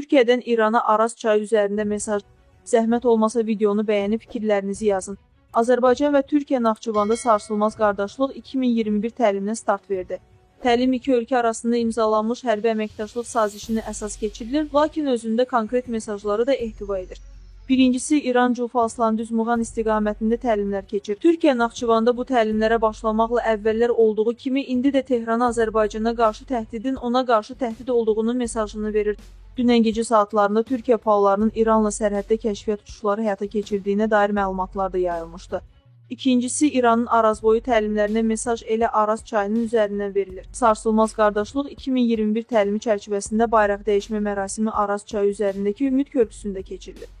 Türkiyədən İrana Araz çayı üzərində mesaj. Zəhmət olmasa videonu bəyənib fikirlərinizi yazın. Azərbaycan və Türkiyə Naxçıvanda sarsılmaz qardaşlıq 2021 təliminə start verdi. Təlim iki ölkə arasında imzalanmış hərbi əməkdaşlıq sazişini əsas keçirilir, lakin özündə konkret mesajları da ehtiva edir. Birincisi İran Cufa Aslan düz Muğan istiqamətində təlimlər keçir. Türkiyə Naxçıvanda bu təlimlərə başlamaqla əvvəllər olduğu kimi indi də Tehrana Azərbaycana qarşı təhdidin ona qarşı təhdid olduğunun mesajını verir. Dünən gecə saatlarında Türkiyə PAO-larının İranla sərhəddə kəşfiyyat uçuşları həyata keçirdiyinə dair məlumatlar da yayılmışdı. İkincisi İranın Arazboyu təlimlərinə mesaj elə Araz çayının üzərindən verilir. Sarsılmaz qardaşlıq 2021 təlimi çərçivəsində bayraq dəyişmə mərasimi Araz çayı üzərindəki Ümid körpüsündə keçirilir.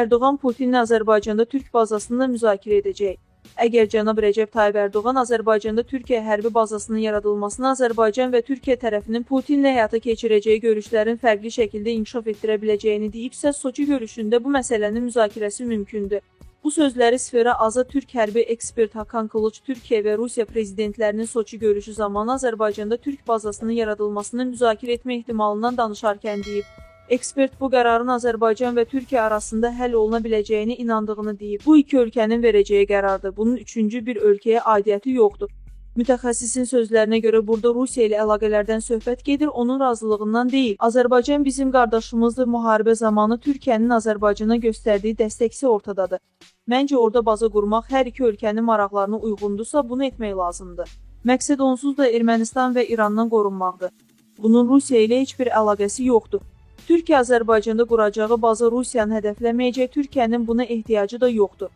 Ərdoğan Putinlə Azərbaycanda Türk bazasında müzakirə edəcək. Əgər cənab Rəcəb Tayyib Ərdoğan Azərbaycanda Türkiyə hərbi bazasının yaradılmasını Azərbaycan və Türkiyə tərəfinin Putinlə həyata keçirəcəyi görüşlərin fərqli şəkildə inkişaf etdirə biləcəyini deyibsə, Soçi görüşündə bu məsələnin müzakirəsi mümkündür. Bu sözləri Sfera Aza Türk hərbi ekspert Hakan Kılıç Türkiyə və Rusiya prezidentlərinin Soçi görüşü zamanı Azərbaycanda Türk bazasının yaradılmasını müzakirə etmə ehtimalından danışarkən deyib. Ekspert bu qərarın Azərbaycan və Türkiyə arasında həll oluna biləcəyini inandığını deyib. Bu iki ölkənin verəcəyi qərardır. Bunun üçüncü bir ölkəyə aidiyyəti yoxdur. Mütəxəssisin sözlərinə görə burada Rusiya ilə əlaqələrdən söhbət gedir, onun razılığından deyil. Azərbaycan bizim qardaşımızdır. Müharibə zamanı Türkiyənin Azərbaycana göstərdiyi dəstək isə ortadadır. Məncə orada baza qurmaq hər iki ölkənin maraqlarına uyğundursa, bunu etmək lazımdır. Məqsəd onsuz da Ermənistan və İrandan qorunmaqdır. Bunun Rusiya ilə heç bir əlaqəsi yoxdur. Türkiyə Azərbaycanda quracağı baza Rusiyanı hədəfləməyəcək, Türkiyənin buna ehtiyacı da yoxdur.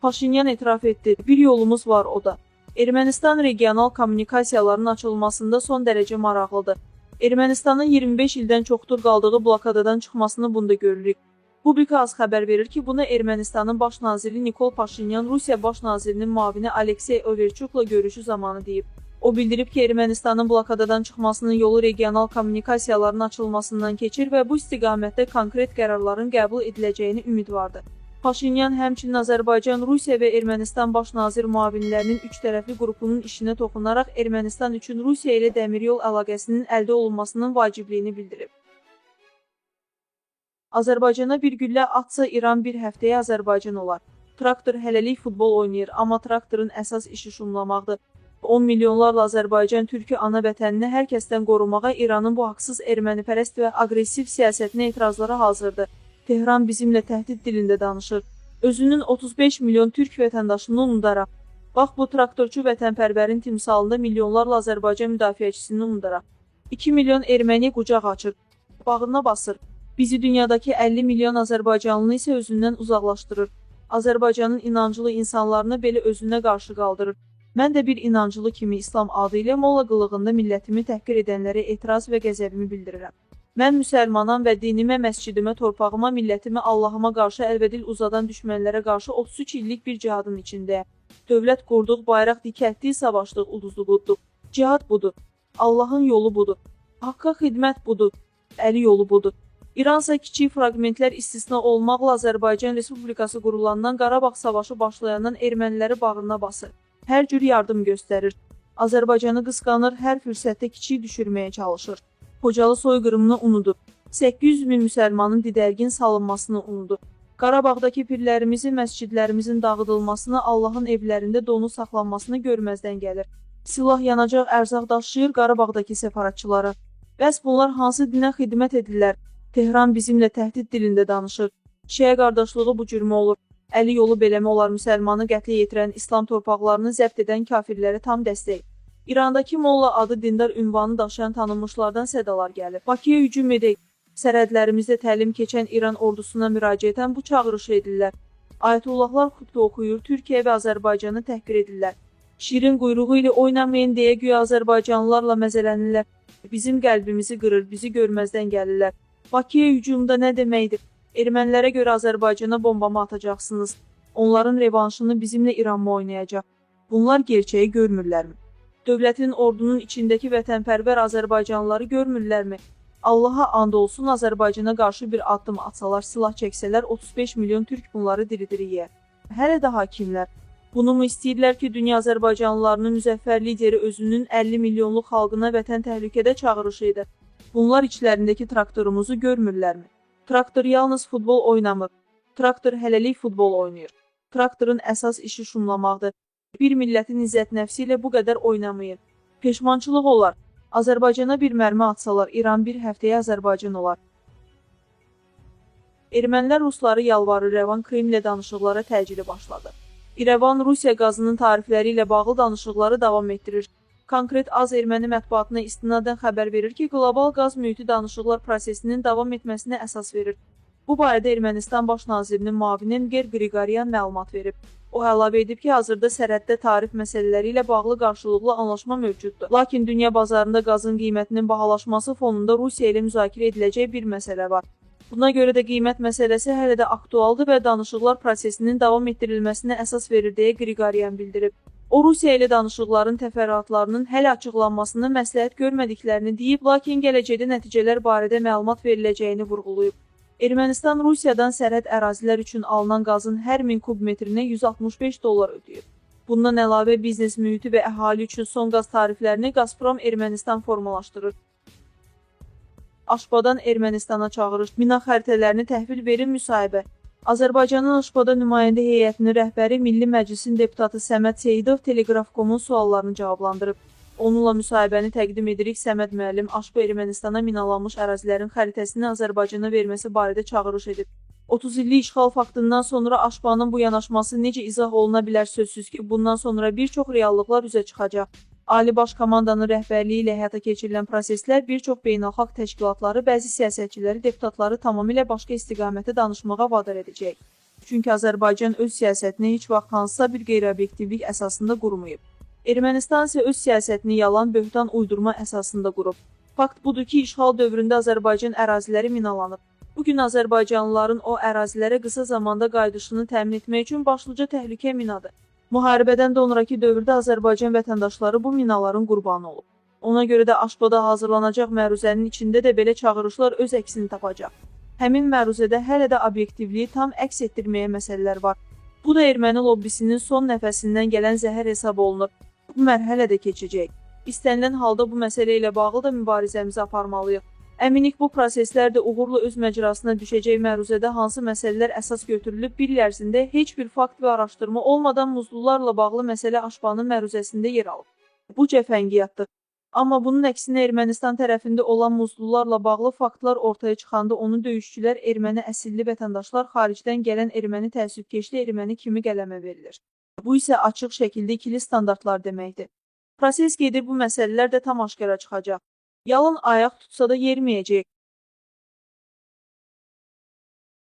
Paşinyan etiraf etdi. Bir yolumuz var o da. Ermənistan regional kommunikasiyaların açılmasında son dərəcə maraqlıdır. Ermənistanın 25 ildən çoxdur qaldığı blokadadan çıxmasını bunda görürük. Publika az xəbər verir ki, bunu Ermənistanın baş naziri Nikol Paşinyan Rusiya baş nazirinin müavini Aleksey Overçukla görüşü zamanı deyib. O bildirib ki, Ermənistanın blokadadan çıxmasının yolu regional kommunikasiyaların açılmasından keçir və bu istiqamətdə konkret qərarların qəbul ediləcəyini ümidvardır. Paşinyan həmçinin Azərbaycan, Rusiya və Ermənistan baş nazir müavinlərinin üç tərəfli qrupunun işinə toxunaraq Ermənistan üçün Rusiya ilə dəmiryol əlaqəsinin əldə olunmasının vacibliyini bildirib. Azərbaycana bir güllə atsa İran bir həftəyə Azərbaycan olar. Traktor hələlik futbol oynayır, amma traktorun əsas işi şumlamaqdır. 10 milyonlarla Azərbaycan türkü ana vətənini hər kəsdən qorumağa İranın bu haqsız ermənipərəst və aqressiv siyasətinə etirazlara hazırdır. Tehran bizimlə təhdid dilində danışır. Özünün 35 milyon türk vətəndaşını unudaraq. Bax bu traktorçu vətənpərvərin timsalında milyonlarla Azərbaycan müdafiəçisini unudaraq. 2 milyon erməni qucaq açır, bağrına basır. Bizi dünyadakı 50 milyon Azərbaycanlını isə özündən uzaqlaşdırır. Azərbaycanın inancılı insanlarını belə özünə qarşı qaldırır. Mən də bir inancılı kimi İslam adı ilə molla qılığında millətimi təhqir edənlərə etiraz və qəzəbimi bildirirəm. Mən müsəlmanam və dinimə, məscidimə, torpağıma, millətimə, Allahıma qarşı əlvədil uzadan düşmənlərə qarşı 33 illik bir cihadın içindəyəm. Dövlət qurduq, bayraq dikəltdik, savaşdıq, ulduzlu qudduq. Cihad budur. Allahın yolu budur. Haqqa xidmət budur. Əli yolu budur. İransa kiçik fraqmentlər istisna olmaqla Azərbaycan Respublikası qurulandan Qarabağ savaşı başlayandan erməniləri bağrına basır. Hər cür yardım göstərir. Azərbaycanı qısqanır, hər fürsətdə kiçik düşürməyə çalışır. Xocalı soyqırımını unudub. 800 min müsəlmanın didərgin salınmasını unudub. Qarabağdakı pirlərimizin, məscidlərimizin dağıdılmasını, Allahın evlərində donu saxlanmasını görməzdən gəlir. Silah yanacaq, ərzaq daşıyır Qarabağdakı səfaratçılara. Bəs bunlar hansı dinə xidmət edirlər? Tehran bizimlə təhdid dilində danışır. Şiə qardaşlığı bu cürmə olur. Əli yolu beləmi olar müsəlmanı qətlə yetirən, İslam torpaqlarını zəbt edən kafirlərə tam dəstək. İrandakı Molla adı dindar ünvanı daşıyan tanınmışlardan sədalar gəlir. Bakıya hücum edək. Sərhədlərimizdə təlim keçən İran ordusuna müraciətən bu çağırışı edirlər. Ayətullahlar xutbə oxuyur, Türkiyə və Azərbaycanı təhqir edirlər. Şirin quyruğu ilə oynamayın deyə güya Azərbaycanlılarla məzələnirlər. Bizim qəlbimizi qırır, bizi görməzdən gəlirlər. Bakıya hücumda nə deməkdir? Ermənilərə görə Azərbaycana bombamı atacaqsınız. Onların revanşını bizimlə İran mı oynayacaq? Bunlar gerçəyi görmürlərmi? Dövlətin ordunun içindəki vətənpərvər Azərbaycanlıları görmürlərmi? Allaha and olsun Azərbaycana qarşı bir addım atsalar, silah çəksələr 35 milyon türk bunları diri-diri yeyər. Hələ də hakimlər. Bunu mu istəyirlər ki, dünya Azərbaycanlılarının müzəffər lideri özünün 50 milyonluq xalqına vətən təhlükədə çağırışı edir. Bunlar içlərindəki traktorumuzu görmürlərmi? Traktor yalnız futbol oynamır. Traktor hələlik futbol oynayır. Traktorun əsas işi şumlamaqdır. Bir millətin izzət nəfsi ilə bu qədər oynamayın. Peşmançılıq olar. Azərbaycana bir mərmi atsalar, İran bir həftəyə Azərbaycan olar. Ermənilər rusları yalvarır, Rəvan Kremlə danışıqlara təcili başladı. İrəvan Rusiya qazının tarifləri ilə bağlı danışıqları davam etdirir. Konkret Az erməni mətbuatına istinadən xəbər verir ki, qlobal qaz mühiti danışıqlar prosesinin davam etməsinə əsas verir. Bu barədə Ermənistan baş nazirinin müavini Nger Qriqoryan məlumat verib. O əlavə edib ki, hazırda sərhəddə tarif məsələləri ilə bağlı qarşılıqlı anlaşma mövcuddur. Lakin dünya bazarında qazın qiymətinin bahalaşması fonunda Rusiya ilə müzakirə ediləcək bir məsələ var. Buna görə də qiymət məsələsi hələ də aktualdır və danışıqlar prosesinin davam etdirilməsinə əsas verir deyə Qriqoryan bildirib. O Rusiya ilə danışıqların təfərrüatlarının hələ açıqlanmasını məsləhət görmədiklərini deyib, lakin gələcəkdə nəticələr barədə məlumat veriləcəyini vurğulayıb. Ermənistan Rusiyadan sərhəd ərazilər üçün alınan qazın hər 1000 kub metrinə 165 dollar ödəyir. Bundan əlavə biznes mühiti və əhali üçün son qaz tariflərini Gazprom Ermənistan formalaşdırır. Aşpadan Ermənistana çağırış, mina xəritələrini təhvil verin müsahibə. Azərbaycanın Aşpada nümayəndə heyətinin rəhbəri Milli Məclisin deputatı Səməd Seyidov Teleqraf.com-un suallarını cavablandırıb. Onunla müsahibəni təqdim edirik. Səməd müəllim Aşpa Ermənistana minalanmış ərazilərin xəritəsini Azərbaycana verməsi barədə çağırış edib. 30 illik işğal faktından sonra Aşpanın bu yanaşması necə izah oluna bilər sözsüz ki, bundan sonra bir çox reallıqlar üzə çıxacaq. Ali Baş Komandanın rəhbərliyi ilə həyata keçirilən proseslər bir çox beynəlxalq təşkilatları, bəzi siyasətçiləri, deputatları tamamilə başqa istiqamətə danışmağa vadar edəcək. Çünki Azərbaycan öz siyasətini heç vaxt hansısa bir qeyri-obyektivlik əsasında qurmayıb. Ermənistan isə öz siyasətini yalan, böhtan, uydurma əsasında qurub. Fakt budur ki, işğal dövründə Azərbaycan əraziləri minalanıb. Bu gün Azərbaycanlıların o ərazilərə qısa zamanda qayıdışını təmin etmək üçün başlıca təhlükə minadır. Müharibədən sonrakı dövrdə Azərbaycan vətəndaşları bu minaların qurbanı olub. Ona görə də Aşbada hazırlanacaq məruzənin içində də belə çağırışlar öz əksini tapacaq. Həmin məruzədə hələ də obyektivliyi tam əks etdirməyə məsələlər var. Bu da erməni lobbisinin son nəfəsindən gələn zəhər hesab olunur. Bu mərhələ də keçəcək. İstənilən halda bu məsələ ilə bağlı da mübarizəmizi aparmalıyıq. Əminik bu proseslər də uğurla öz məcrasına düşəcək məruzədə hansı məsələlər əsas götürülüb bir il ərzində heç bir fakt və araşdırma olmadan muzlularla bağlı məsələ Aşpanın məruzəsində yer alıb. Bu cəfəngiyyatdır. Amma bunun əksinə Ermənistan tərəfində olan muzlularla bağlı faktlar ortaya çıxanda onu döyüşçülər erməni əsilli vətəndaşlar xaricdən gələn erməni təəssübkeşli erməni kimi qələmə verilir. Bu isə açıq şəkildə ikili standartlar deməkdir. Proses gedir, bu məsələlər də tam aşkara çıxacaq. Yalan ayaq tutsa da yerməyəcək.